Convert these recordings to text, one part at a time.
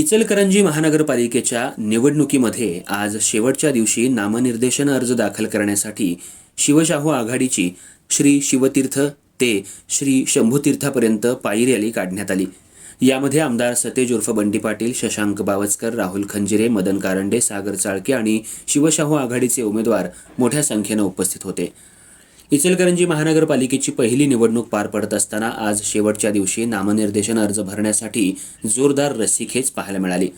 इचलकरंजी महानगरपालिकेच्या निवडणुकीमध्ये आज शेवटच्या दिवशी नामनिर्देशन अर्ज दाखल करण्यासाठी शिवशाहू आघाडीची श्री शिवतीर्थ ते श्री शंभूतीर्थापर्यंत पायी रॅली काढण्यात आली. यामध्ये आमदार सतेज उर्फ बंटी पाटील शशांक बावचकर राहुल खंजिरे मदन कारंडे सागर चाळके आणि शिवशाहू आघाडीचे उमेदवार मोठ्या संख्येनं उपस्थित होते. इचलकरंजी महानगरपालिकेची पहिली निवडणूक पार पडत असताना आज शेवटच्या दिवशी नामनिर्देशन अर्ज भरण्यासाठी जोरदार रस्सीखेच पाहायला मिळाली.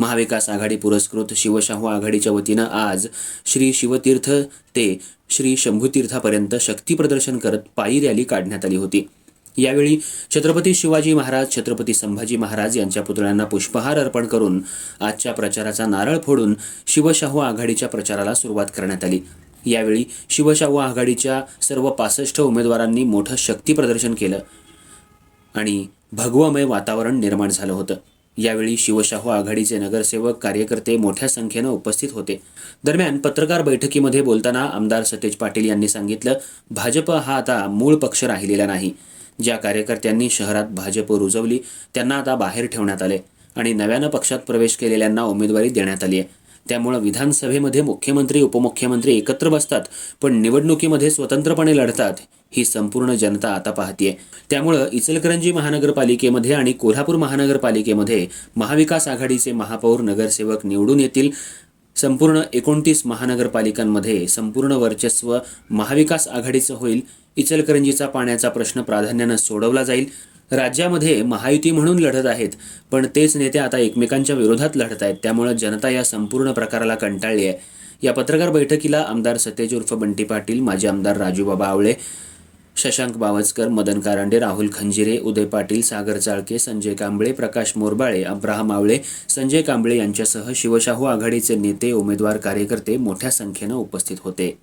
महाविकास आघाडी पुरस्कृत शिवशाहू आघाडीच्या वतीनं आज श्री शिवतीर्थ ते श्री शंभूतीर्थापर्यंत शक्ती प्रदर्शन करत पायी रॅली काढण्यात आली होती. यावेळी छत्रपती शिवाजी महाराज छत्रपती संभाजी महाराज यांच्या पुतळ्यांना पुष्पहार अर्पण करून आजच्या प्रचाराचा नारळ फोडून शिवशाहू आघाडीच्या प्रचाराला सुरुवात करण्यात आली. यावेळी शिवशाहू आघाडीच्या सर्व पासष्ट उमेदवारांनी मोठं शक्ती प्रदर्शन केलं आणि भगवमय वातावरण निर्माण झालं होतं. यावेळी शिवशाहू आघाडीचे नगरसेवक कार्यकर्ते मोठ्या संख्येनं उपस्थित होते. दरम्यान पत्रकार बैठकीमध्ये बोलताना आमदार सतेज पाटील यांनी सांगितलं भाजप हा आता मूळ पक्ष राहिलेला नाही. ज्या कार्यकर्त्यांनी शहरात भाजप रुजवली त्यांना आता बाहेर ठेवण्यात आले आणि नव्यानं पक्षात प्रवेश केलेल्यांना उमेदवारी देण्यात आली आहे त्यामुळं विधानसभेमध्ये मुख्यमंत्री उपमुख्यमंत्री एकत्र बसतात पण निवडणुकीमध्ये स्वतंत्रपणे लढतात ही संपूर्ण जनता आता पाहतीये. त्यामुळं इचलकरंजी महानगरपालिकेमध्ये आणि कोल्हापूर महानगरपालिकेमध्ये महाविकास आघाडीचे महापौर नगरसेवक निवडून येतील. संपूर्ण एकोणतीस महानगरपालिकांमध्ये संपूर्ण वर्चस्व महाविकास आघाडीचं होईल. इचलकरंजीचा पाण्याचा प्रश्न प्राधान्यानं सोडवला जाईल. राज्यामध्ये महायुती म्हणून लढत आहेत. पण तेच नेते आता एकमेकांच्या विरोधात लढत आहेत. त्यामुळे जनता या संपूर्ण प्रकाराला कंटाळली आहे. या पत्रकार बैठकीला आमदार सतेज उर्फ बंटी पाटील माजी आमदार राजूबाबा आवळे शशांक बावचकर मदन कारंडे राहुल खंजिरे उदय पाटील सागर चाळके संजय कांबळे प्रकाश मोरबाळे अब्राहम आवळे संजय कांबळे यांच्यासह शिवशाहू आघाडीचे नेते उमेदवार कार्यकर्ते मोठ्या संख्येनं उपस्थित होते.